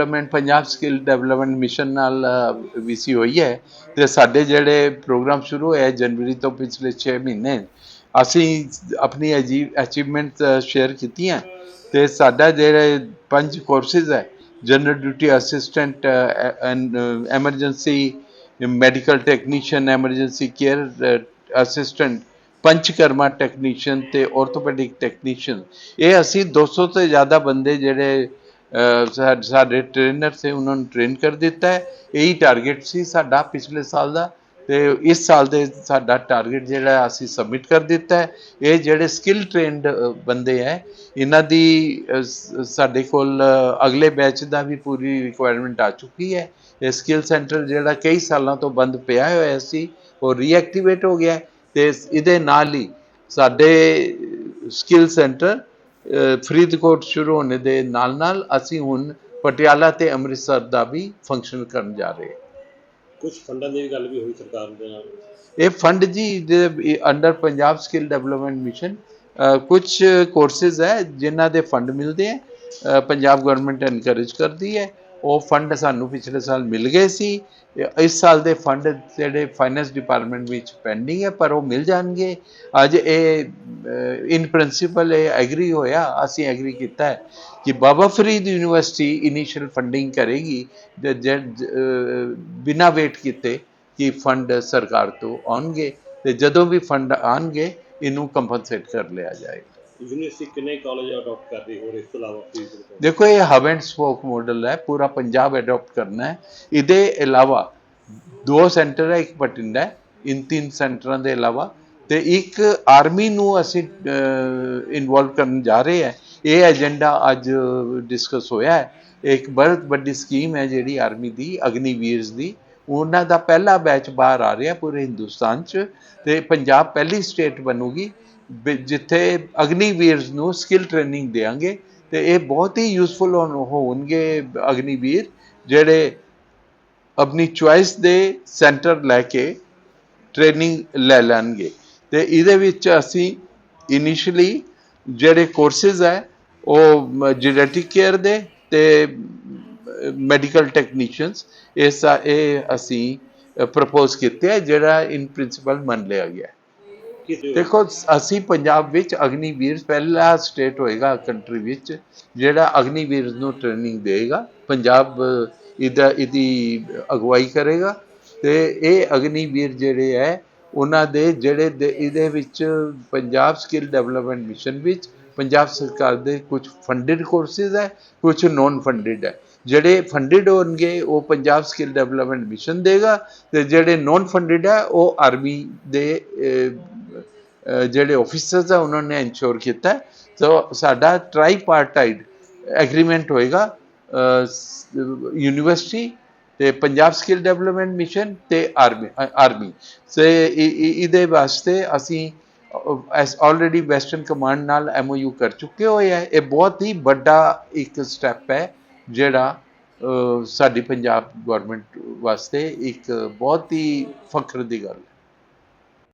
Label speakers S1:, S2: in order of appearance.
S1: Development, Punjab skill development mission ਨਾਲ VC ਹੋਈ ਹੈ। ਤੇ ਸਾਡੇ ਜਿਹੜੇ ਪ੍ਰੋਗਰਾਮ ਸ਼ੁਰੂ ਹੋਇਆ ਜਨਵਰੀ ਤੋਂ ਪਿਛਲੇ 6 ਮਹੀਨੇ, ਅਸੀਂ ਆਪਣੀ ਅਚੀਵਮੈਂਟ ਸ਼ੇਅਰ ਕੀਤੀਆਂ। ਤੇ ਸਾਡਾ ਜਿਹੜੇ ਪੰਜ ਕੋਰਸਿਸ ਹੈ general duty assistant and emergency medical technician emergency care assistant Panchakarma technician ਤੇ ਆਰਥੋਪੈਡਿਕ ਟੈਕਨੀਸ਼ੀਅਨ ਇਹ ਅਸੀਂ 200 ਤੋਂ ਜ਼ਿਆਦਾ ਬੰਦੇ ਜਿਹੜੇ ਸਾਡੇ ਟ੍ਰੇਨਰ ਸੇ ਉਹਨਾਂ ਨੂੰ ਟ੍ਰੇਨ ਕਰ ਦਿੱਤਾ ਹੈ। ਇਹੀ ਟਾਰਗੇਟ ਸੀ ਸਾਡਾ ਪਿਛਲੇ ਸਾਲ ਦਾ ਤੇ ਇਸ ਸਾਲ ਦੇ ਸਾਡਾ ਟਾਰਗੇਟ ਜਿਹੜਾ ਅਸੀਂ ਸਬਮਿਟ ਕਰ ਦਿੱਤਾ ਹੈ। ਇਹ ਜਿਹੜੇ ਸਕਿੱਲ ਟ੍ਰੇਨਡ ਬੰਦੇ ਹੈ, ਇਹਨਾਂ ਦੀ ਸਾਡੇ ਕੋਲ ਅਗਲੇ ਬੈਚ ਦਾ ਵੀ ਪੂਰੀ ਰਿਕੁਆਇਰਮੈਂਟ ਆ ਚੁੱਕੀ ਹੈ। ਇਹ ਸਕਿੱਲ ਸੈਂਟਰ ਜਿਹੜਾ ਕਈ ਸਾਲਾਂ ਤੋਂ ਬੰਦ ਪਿਆ ਹੋਇਆ ਸੀ, ਉਹ ਰੀਐਕਟੀਵੇਟ ਹੋ ਗਿਆ ਹੈ ਤੇ ਇਹਦੇ ਨਾਲ ਹੀ ਸਾਡੇ ਸਕਿੱਲ ਸੈਂਟਰ ਫਰੀਦਕੋਟ ਸ਼ੁਰੂ ਹੋਣੇ ਦੇ ਨਾਲ ਨਾਲ ਅਸੀਂ ਹੁਣ ਪਟਿਆਲਾ ਤੇ ਅੰਮ੍ਰਿਤਸਰ ਦਾ ਵੀ ਫੰਕਸ਼ਨ ਕਰਨ ਜਾ ਰਹੇ ਹਾਂ।
S2: ਕੁਝ ਫੰਡਾਂ ਦੀ ਵੀ ਗੱਲ ਵੀ ਹੋਈ ਸਰਕਾਰ ਦੇ ਨਾਲ?
S1: ਇਹ ਫੰਡ ਜੀ under Punjab skill development mission ਕੁਝ ਕੋਰसेज ਹੈ ਜਿਨ੍ਹਾਂ ਦੇ ਫੰਡ ਮਿਲਦੇ ਹੈ ਪੰਜਾਬ ਗਵਰਨਮੈਂਟ ਐਨਕਰੇਜ ਕਰਦੀ ਹੈ। ਉਹ ਫੰਡ ਸਾਨੂੰ ਪਿਛਲੇ ਸਾਲ ਮਿਲ ਗਏ ਸੀ ਇਸ ਸਾਲ ਦੇ ਫੰਡ ਜਿਹੜੇ ਫਾਈਨੈਂਸ ਡਿਪਾਰਟਮੈਂਟ ਵਿੱਚ ਪੈਂਡਿੰਗ ਹੈ, ਪਰ ਉਹ ਮਿਲ ਜਾਣਗੇ। ਅੱਜ ਇਹ ਇਨ ਪ੍ਰਿੰਸੀਪਲ ਇਹ ਐਗਰੀ ਹੋਇਆ, ਅਸੀਂ ਐਗਰੀ ਕੀਤਾ ਹੈ ਕਿ Baba Farid university initial funding ਕਰੇਗੀ ਜ- ਬਿਨਾਂ ਵੇਟ ਕੀਤੇ ਕਿ ਫੰਡ ਸਰਕਾਰ ਤੋਂ ਆਉਣਗੇ, ਤੇ ਜਦੋਂ ਵੀ ਫੰਡ ਆਉਣਗੇ, ਇਹਨੂੰ ਕੰਪਨਸੇਟ ਕਰ ਲਿਆ ਜਾਏਗਾ।
S2: ਯੂਨੀਵਰਸਿਟੀ ਕਿੰਨੇ ਕਾਲਜ ਅਡਾਪਟ ਕਰਦੀ ਹੋਰ ਇਸ ਤੋਂ ਇਲਾਵਾ ਫੀਸ
S1: ਦੇਖੋ, ਇਹ ਹਬ ਐਂਡ ਸਪੋਕ ਮਾਡਲ ਹੈ, ਪੂਰਾ ਪੰਜਾਬ ਅਡਾਪਟ ਕਰਨਾ ਹੈ। ਇਹਦੇ ਇਲਾਵਾ ਦੋ ਸੈਂਟਰ ਹੈ, ਇੱਕ ਬਠਿੰਡਾ ਹੈ, ਇਨ ਤਿੰਨ ਸੈਂਟਰਾਂ ਦੇ ਇਲਾਵਾ। ਤੇ ਇੱਕ ਆਰਮੀ ਨੂੰ ਅਸੀਂ ਇਨਵੋਲਵ ਕਰਨ ਜਾ ਰਹੇ ਹਾਂ। ਇਹ ਏਜੰਡਾ ਅੱਜ ਡਿਸਕਸ ਹੋਇਆ ਹੈ। ਇੱਕ ਬਹੁਤ ਵੱਡੀ ਸਕੀਮ ਹੈ ਜਿਹੜੀ ਆਰਮੀ ਦੀ ਅਗਨੀਵੀਰਸ ਦੀ। ਉਹਨਾਂ ਦਾ ਪਹਿਲਾ ਬੈਚ ਬਾਹਰ ਆ ਰਿਹਾ ਪੂਰੇ ਹਿੰਦੁਸਤਾਨ 'ਚ। ਤੇ ਪੰਜਾਬ ਪਹਿਲੀ ਸਟੇਟ ਬਣੂਗੀ। ਵੀ ਜਿੱਥੇ ਅਗਨੀਵੀਰਸ ਨੂੰ ਸਕਿੱਲ ਟ੍ਰੇਨਿੰਗ ਦੇਾਂਗੇ ਤੇ ਇਹ ਬਹੁਤ ਹੀ ਯੂਸਫੁਲ ਹੋਣਗੇ ਅਗਨੀਵੀਰ ਜਿਹੜੇ ਆਪਣੀ ਚੁਆਇਸ ਦੇ ਸੈਂਟਰ ਲੈ ਕੇ ਟ੍ਰੇਨਿੰਗ ਲੈ ਲੈਣਗੇ। ਤੇ ਇਹਦੇ ਵਿੱਚ ਅਸੀਂ ਇਨੀਸ਼ੀਅਲੀ ਜਿਹੜੇ ਕੋਰਸਿਸ ਹੈ, ਉਹ ਜੀਨੇਟਿਕ ਕੇਅਰ ਦੇ ਤੇ ਮੈਡੀਕਲ ਟੈਕਨੀਸ਼ੀਅਨਸ ਇਹ ਸਾ- ਅਸੀਂ ਪ੍ਰਪੋਜ਼ ਕੀਤੇ ਹੈ ਜਿਹੜਾ ਇਨ ਪ੍ਰਿੰਸੀਪਲ ਮੰਨ ਲਿਆ ਗਿਆ। ਦੇਖੋ, ਅਸੀਂ ਪੰਜਾਬ ਵਿੱਚ ਅਗਨੀਵੀਰ ਪਹਿਲਾ ਸਟੇਟ ਹੋਏਗਾ ਕੰਟਰੀ ਵਿੱਚ, ਜਿਹੜਾ ਅਗਨੀਵੀਰ ਨੂੰ ਟ੍ਰੇਨਿੰਗ ਦੇਗਾ ਪੰਜਾਬ, ਇਹਦਾ, ਇਹਦੀ ਅਗਵਾਈ ਕਰੇਗਾ। ਤੇ ਇਹ ਅਗਨੀਵੀਰ ਜਿਹੜੇ ਹੈ, ਉਹਨਾਂ ਦੇ ਜਿਹੜੇ ਦੇ- ਇਹਦੇ ਵਿੱਚ ਪੰਜਾਬ ਸਕਿੱਲ ਡਿਵੈਲਪਮੈਂਟ ਮਿਸ਼ਨ ਵਿੱਚ ਪੰਜਾਬ ਸਰਕਾਰ ਦੇ ਕੁਝ ਫੰਡਡ ਕੋਰਸਿਸ ਹੈ, ਕੁਝ ਨੋਨ ਫੰਡਡ ਹੈ। ਜਿਹੜੇ ਫੰਡਡ ਹੋਣਗੇ, ਉਹ ਪੰਜਾਬ ਸਕਿੱਲ ਡਿਵੈਲਪਮੈਂਟ ਮਿਸ਼ਨ ਦੇਗਾ ਤੇ ਜਿਹੜੇ ਨੋਨ ਫੰਡਡ ਹੈ, ਉਹ ਆਰਮੀ ਦੇ ਜਿਹੜੇ ਆਫੀਸਰਸ ਆ, ਉਹਨਾਂ ਨੇ ਇਨਸ਼ੋਰ ਕੀਤਾ। ਸੋ ਸਾਡਾ ਟ੍ਰਾਈ ਪਾਰਟਾਈਡ ਐਗਰੀਮੈਂਟ ਹੋਏਗਾ ਯੂਨੀਵਰਸਿਟੀ ਤੇ ਪੰਜਾਬ ਸਕਿੱਲ ਡਿਵੈਲਪਮੈਂਟ ਮਿਸ਼ਨ ਤੇ ਆਰਮੀ ਆਰਮੀ ਸੇ ਇਹਦੇ ਵਾਸਤੇ ਅਸੀਂ ਐਸ ਆਲਰੇਡੀ ਵੈਸਟਰਨ ਕਮਾਂਡ ਨਾਲ ਐਮਓਯੂ ਕਰ ਚੁੱਕੇ ਹੋਏ ਹੈ ਇਹ ਬਹੁਤ ਹੀ ਵੱਡਾ ਇੱਕ ਸਟੈਪ ਹੈ, ਜਿਹੜਾ ਸਾਡੀ ਪੰਜਾਬ ਗਵਰਨਮੈਂਟ ਵਾਸਤੇ ਇੱਕ ਬਹੁਤ ਹੀ ਫਖਰ ਦੀ ਗੱਲ